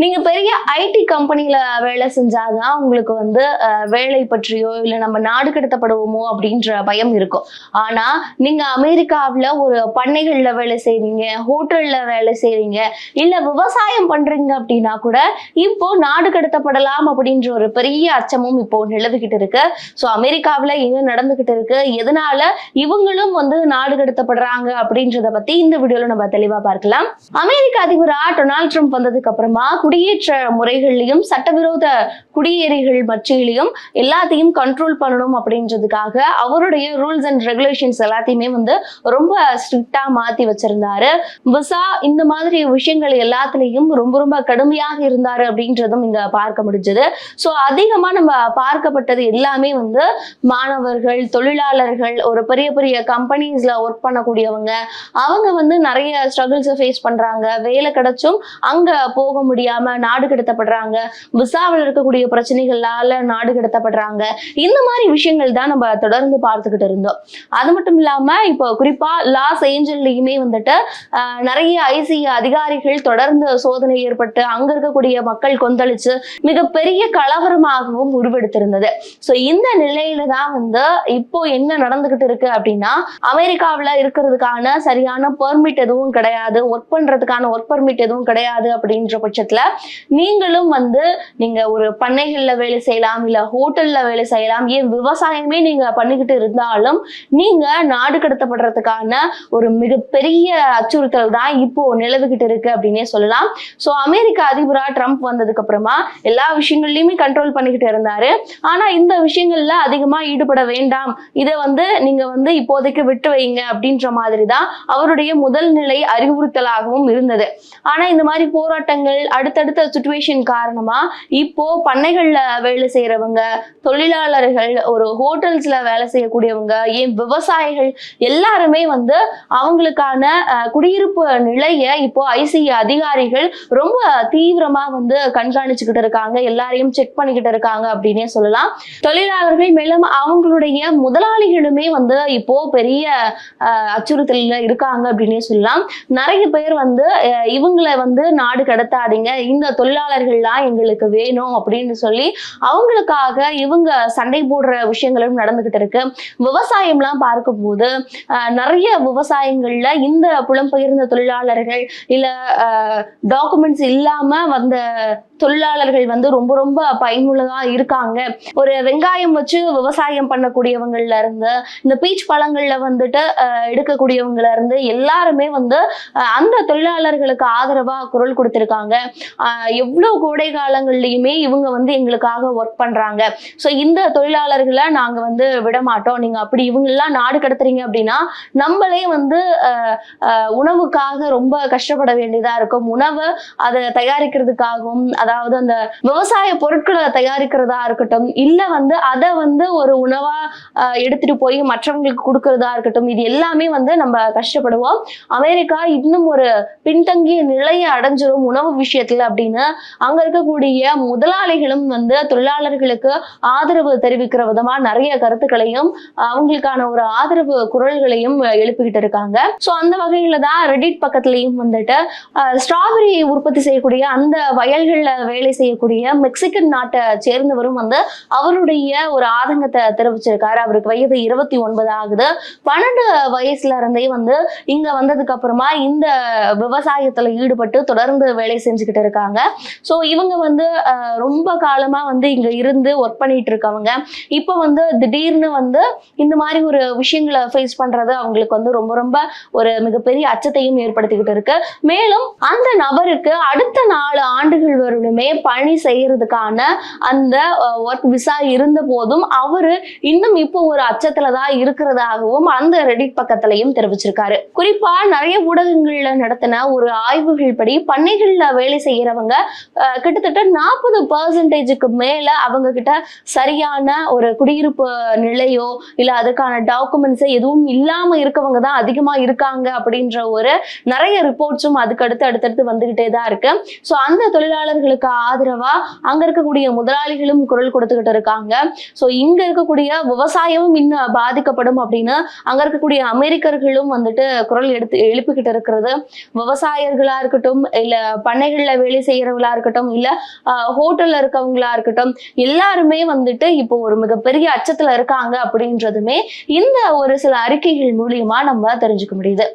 நீங்க பெரிய ஐடி கம்பெனில வேலை செஞ்சாதான் உங்களுக்கு வந்து வேலை பற்றியோ இல்ல நம்ம நாடு கடத்தப்படுவோமோ அப்படின்ற பயம் இருக்கும். ஆனா நீங்க அமெரிக்காவுல ஒரு பண்ணைகள்ல வேலை செய்றீங்க ஹோட்டல்ல வேலை செய்றீங்க இல்ல விவசாயம் பண்றீங்க அப்படின்னா கூட இப்போ நாடு கடத்தப்படலாம் அப்படின்ற ஒரு பெரிய அச்சமும் இப்போ நிலவுகிட்டு இருக்கு. ஸோ அமெரிக்காவில என்ன நடந்துகிட்டு இருக்கு எதனால இவங்களும் வந்து நாடு கடத்தப்படுறாங்க அப்படின்றத பத்தி இந்த வீடியோல நம்ம தெளிவா பார்க்கலாம். அமெரிக்க அதிபரா டொனால்ட் ட்ரம்ப் வந்ததுக்கு அப்புறமா குடியேற்ற முறைகள்லையும் சட்டவிரோத குடியேறிகள் மத்தியிலையும் எல்லாத்தையும் கண்ட்ரோல் பண்ணணும் அப்படின்றதுக்காக அவருடைய ரூல்ஸ் அண்ட் ரெகுலேஷன்ஸ் எல்லாத்தையுமே வந்து ரொம்ப ஸ்ட்ரிக்டா மாத்தி வச்சிருந்தாரு. விசா இந்த மாதிரி விஷயங்கள் எல்லாத்துலயும் ரொம்ப ரொம்ப கடுமையாக இருந்தாரு அப்படின்றதும் இங்க பார்க்க முடிஞ்சது. ஸோ அதிகமா நம்ம பார்க்கப்பட்டது எல்லாமே வந்து மாணவர்கள் தொழிலாளர்கள் ஒரு பெரிய பெரிய கம்பெனிஸ்ல ஒர்க் பண்ணக்கூடியவங்க. அவங்க வந்து நிறைய ஸ்ட்ரகிள்ஸை ஃபேஸ் பண்றாங்க. வேலை கிடைச்சும் அங்க போக முடியாம நாடு கடத்தப்படுறாங்க. விசாவில் இருக்கக்கூடிய பிரச்சனைகளால நாடு கடத்தப்படுறாங்க. இந்த மாதிரி விஷயங்கள் தான் நம்ம தொடர்ந்து பார்த்துக்கிட்டு இருந்தோம். அது மட்டும் இல்லாம இப்போ குறிப்பா லாஸ் ஏஞ்சல்லையுமே வந்துட்டு ஆஹ், நிறைய ஐசி அதிகாரிகள் தொடர்ந்து சோதனை ஏற்பட்டு அங்க இருக்கக்கூடிய மக்கள் கொந்தளிச்சு மிகப்பெரிய கலவரமாகவும் உருவெடுத்திருந்தது. ஸோ இந்த நிலையில தான் வந்து இப்போ என்ன நடந்துகிட்டு இருக்கு அப்படின்னா அமெரிக்காவில் இருக்கிறதுக்கான சரியான பெர்மிட் எதுவும் கிடையாது. ஒர்க் பண்றதுக்கான ஒர்க் பெர்மிட் எதுவும் கிடையாது அப்படின்ற பட்சத்துல நீங்களும் வந்து நீங்க ஒரு பண்ணைகள்ல வேலை செய்யலாம் இல்ல ஹோட்டல்ல வேலை செய்யலாம் ஏன் விவசாயமே நீங்க பண்ணிக்கிட்டு இருந்தாலும் நீங்க நாடு கடத்தப்படுறதுக்கான ஒரு மிகப்பெரிய அச்சுறுத்தல் தான் இப்போ நிலவுகிட்டு இருக்கு அப்படின்னே சொல்லலாம். ஸோ அமெரிக்க அதிபரா ட்ரம்ப் வந்ததுக்கு அப்புறமா எல்லா விஷயங்கள்லயுமே கண்ட்ரோல் பண்ணிக்கிட்டு இருந்தாரு. ஆனா இந்த விஷயங்கள்ல அதிகமா ஈடுபட வேண்டாம். இதை வந்து நீங்க வந்து இப்போதைக்கு விட்டு வைங்க அப்படின்ற மாதிரி தான் அவருடைய முதல் நிலை அறிவுறுத்தலாகவும் இருந்தது. ஆனா இந்த மாதிரி போராட்டங்கள் அடுத்த அடுத்தடுத்த சுச்சுவேஷன் காரணமா இப்போ பண்ணைகள்ல வேலை செய்யறவங்க தொழிலாளர்கள் ஒரு ஹோட்டல்ஸ்ல வேலை செய்யக்கூடியவங்க ஏன் விவசாயிகள் எல்லாருமே வந்து அவங்களுக்கான குடியிருப்பு நிலைய இப்போ ஐசி அதிகாரிகள் ரொம்ப தீவிரமா வந்து கண்காணிச்சுக்கிட்டு இருக்காங்க. எல்லாரையும் செக் பண்ணிக்கிட்டு இருக்காங்க அப்படின்னே சொல்லலாம். தொழிலாளர்கள் மேலும் அவங்களுடைய முதலாளிகளுமே வந்து இப்போ பெரிய அஹ், இருக்காங்க அப்படின்னே சொல்லலாம். நிறைய பேர் வந்து இவங்களை வந்து நாடு கடத்தாதீங்க. இந்த தொழிலாளர்கள்லாம் எங்களுக்கு வேணும் அப்படின்னு சொல்லி அவங்களுக்காக இவங்க சண்டை போடுற விஷயங்களும் நடந்துகிட்டு இருக்கு. விவசாயம்லாம் பார்க்கும்போது நிறைய விவசாயங்கள்ல இந்த புலம்பெயர்ந்த தொழிலாளர்கள் இல்ல டாக்குமெண்ட்ஸ் இல்லாம வந்த தொழிலாளர்கள் வந்து ரொம்ப ரொம்ப பயனுள்ளதா இருக்காங்க. ஒரு வெங்காயம் வச்சு விவசாயம் பண்ணக்கூடியவங்கள்ல இருந்து இந்த பீச் பழங்கள்ல வந்துட்டு எடுக்கக்கூடியவங்கள இருந்து எல்லாருமே வந்து அந்த தொழிலாளர்களுக்கு ஆதரவா குரல் கொடுத்திருக்காங்க. எவ்வளோ எவ்வளவு கோடை காலங்கள்லயுமே இவங்க வந்து எங்களுக்காக ஒர்க் பண்றாங்க. ஸோ இந்த தொழிலாளர்களை நாங்க வந்து விட மாட்டோம் நீங்க அப்படி இவங்கெல்லாம் நாடு கடத்துறீங்க அப்படின்னா நம்மளே வந்து உணவுக்காக ரொம்ப கஷ்டப்பட வேண்டியதா இருக்கும். உணவு அதை தயாரிக்கிறதுக்காகவும் அதாவது அந்த விவசாய பொருட்களை தயாரிக்கிறதா இருக்கட்டும் இல்ல வந்து அதை வந்து ஒரு உணவா அஹ், எடுத்துட்டு போய் மற்றவங்களுக்கு கொடுக்கறதா இருக்கட்டும் இது எல்லாமே வந்து நம்ம கஷ்டப்படுவோம். அமெரிக்கா இன்னும் ஒரு பின்தங்கிய நிலையை அடைஞ்சிரும் உணவு விஷயத்துல. அப்படின்னு அங்க இருக்கக்கூடிய முதலாளிகளும் வந்து தொழிலாளர்களுக்கு ஆதரவு தெரிவிக்கிற விதமா நிறைய கருத்துக்களையும் அவங்களுக்கான ஒரு ஆதரவு குரல்களையும் எழுப்பிக்கிட்டு இருக்காங்க. ஸோ அந்த வகையில தான் ரெடிட் பக்கத்துலயும் வந்துட்டு ஸ்ட்ராபெரி உற்பத்தி செய்யக்கூடிய அந்த வயல்கள்ல வேலை செய்யக்கூடிய மெக்சிகன் நாட்டை சேர்ந்தவரும் வந்து அவருடைய ஒரு ஆதங்கத்தை தெரிவிச்சிருக்காரு. அவருக்கு வயது இருபத்தி ஒன்பது ஆகுது. பன்னெண்டு வயசுல இருந்தே வந்து இங்க வந்ததுக்கு அப்புறமா இந்த விவசாயத்துல ஈடுபட்டு தொடர்ந்து வேலை செஞ்சுக்கிட்டு இருக்காங்க. ஸோ இவங்க வந்து ரொம்ப காலமா வந்து இங்க இருந்து ஒர்க் பண்ணிட்டு இருக்கவங்க. இப்போ வந்து திடீர்னு வந்து இந்த மாதிரி ஒரு விஷயங்களை ஃபேஸ் பண்ணுறது அவங்களுக்கு வந்து ரொம்ப ரொம்ப ஒரு மிகப்பெரிய அச்சத்தையும் ஏற்படுத்திக்கிட்டு இருக்கு. மேலும் அந்த நபருக்கு அடுத்த நாலு ஆண்டுகள் வருடமே பணி செய்யறதுக்கான அந்த ஒர்க் விசா இருந்த போதும் அவரு இன்னும் இப்போ ஒரு அச்சத்துல தான் இருக்கிறதாகவும் அந்த ரெடிட் பக்கத்துலயும் தெரிவிச்சிருக்காரு. குறிப்பா நிறைய ஊடகங்கள்ல நடத்தின ஒரு ஆய்வுகள் படி பண்ணைகள்ல வேலை செய்யறவங்க கிட்டத்தட்ட நாற்பது பர்சன்டேஜுக்கு மேல அவங்க கிட்ட சரியான ஒரு குடியிருப்பு நிலையோ இல்ல அதுக்கான டாக்குமெண்ட்ஸ் எதுவும் இல்லாம இருக்கவங்க தான் அதிகமா இருக்காங்க அப்படின்ற ஒரு நிறைய ரிப்போர்ட்ஸும் அதுக்கு அடுத்து அடுத்தடுத்து வந்துகிட்டே தான் இருக்கு. ஸோ அந்த தொழிலாளர்களுக்கு ஆதரவா அங்க இருக்கக்கூடிய முதலாளிகளும் குரல் கொடுத்துக்கிட்டு இருக்காங்க. ஸோ இங்க இருக்கக்கூடிய விவசாயமும் இன்னும் பாதிக்கப்படும் அப்படின்னு அங்க இருக்கக்கூடிய அமெரிக்கர்களும் வந்துட்டு குரல் எடுத்து எழுப்பிக்கிட்டு இருக்கிறது. விவசாயிகளா இருக்கட்டும் இல்ல பண்ணைகள்ல வேலை செய்யறவங்களா இருக்கட்டும் இல்ல ஆஹ், ஹோட்டல்ல இருக்கவங்களா இருக்கட்டும் எல்லாருமே வந்துட்டு இப்போ ஒரு மிகப்பெரிய அச்சத்துல இருக்காங்க அப்படின்றதுமே இந்த ஒரு சில அறிக்கைகள் மூலியமா நம்ம தெரிஞ்சுக்க முடியுது.